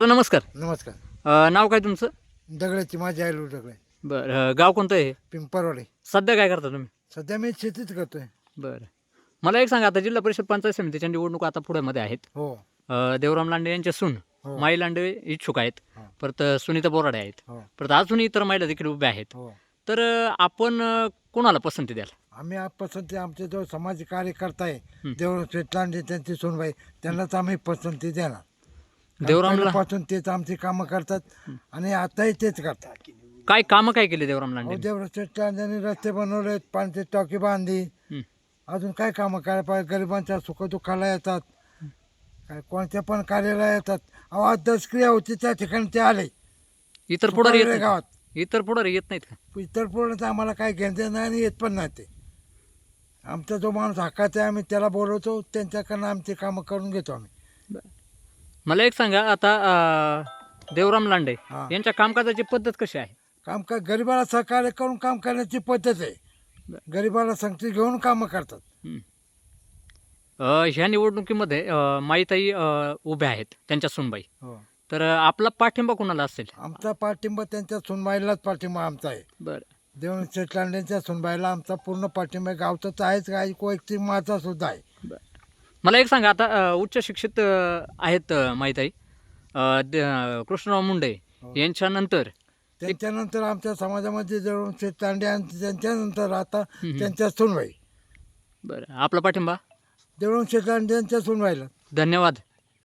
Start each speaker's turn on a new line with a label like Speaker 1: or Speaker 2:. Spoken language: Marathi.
Speaker 1: नमस्कार.
Speaker 2: नमस्कार.
Speaker 1: अ, नाव काय तुमचं?
Speaker 2: दगडाची माझी आयलू दगड आहे.
Speaker 1: बरं अ, गाव कोणतं आहे
Speaker 2: पिंपरवाडे.
Speaker 1: सध्या काय करता तुम्ही?
Speaker 2: सध्या मी शेतीच करतोय.
Speaker 1: बरं. मला एक सांगा आता जिल्हा परिषद पंचायत समितीच्या निवडणूक आता पुण्यामध्ये आहेत.
Speaker 2: हो.
Speaker 1: अ, देवराम लांडे यांचे सून
Speaker 2: हो.
Speaker 1: माई लांडे इच्छुक आहेत.
Speaker 2: हो.
Speaker 1: परत अ, सुनीता बोराडे आहेत.
Speaker 2: हो.
Speaker 1: परत अजूनही इतर महिला देखील उभ्या आहेत.
Speaker 2: हो.
Speaker 1: तर अ, आपण अ, कोणाला पसंती द्याल?
Speaker 2: आम्ही पसंती आमचे जो समाज कार्यकर्ता आहे. देवराम शेटलांडे त्यांची सोनबाई त्यांनाच आम्ही पसंती देणार.
Speaker 1: देवरामला?
Speaker 2: पासून तेच आमची कामं करतात आणि आताही तेच करतात.
Speaker 1: काय कामं काय केली देवराम लांडे?
Speaker 2: देवराम रस्ते बनवले पाण्याची टाकी बांधली. अजून काय कामं करायला पाहिजे? गरिबांच्या सुखदुःखाला येतात. काय कोणत्या पण कार्याला येतात. अहो आज दसक्रिया होती त्या ठिकाणी ते आले.
Speaker 1: इतर पुढारी येत
Speaker 2: सुपारडे
Speaker 1: नाहीत.
Speaker 2: गावात?
Speaker 1: इतर पुढारी येत नाहीत का?
Speaker 2: इतर पूर्ण आम्हाला काय घेणं नाही आणि येत पण नाही ते. आमचा जो माणूस हक्काचा आहे आम्ही त्याला बोलवतो त्यांच्याकडनं आमची कामं करून घेतो आम्ही.
Speaker 1: मला एक सांगा आता अ, देवराम लांडे
Speaker 2: हा.
Speaker 1: यांच्या कामकाजाची पद्धत कशी आहे?
Speaker 2: काम का गरिबाला सहकार्य करून काम करण्याची पद्धत आहे. गरिबाला संगती घेऊन कामं करतात.
Speaker 1: हं. अ, ह्या निवडणुकीमध्ये अ, माईताई अ, उभ्या आहेत त्यांच्या सुनबाई.
Speaker 2: हो.
Speaker 1: तर अ, आपला पाठिंबा कोणाला असेल?
Speaker 2: आमचा पाठिंबा त्यांच्या सुनबाईलाच पाठिंबा आमचा आहे.
Speaker 1: बरं.
Speaker 2: देवण शेटलांड्यांच्या सुनबाईला आमचा पूर्ण पाठिंबा आहे. गावचा तर आहेच काय वैयक्तिक माझा सुद्धा आहे.
Speaker 1: मला एक सांगा आता उच्च शिक्षित आहेत द- अ, कृष्णराव मुंडे
Speaker 2: हो.
Speaker 1: यांच्यानंतर
Speaker 2: त्यांच्यानंतर आमच्या समाजामध्ये देवण शेटलांडे आणि त्यांच्यानंतर आता त्यांच्या सुनबाई.
Speaker 1: बरं. आपला पाठिंबा?
Speaker 2: देवण शेटलांड्यांच्या सुनबाईला.
Speaker 1: धन्यवाद.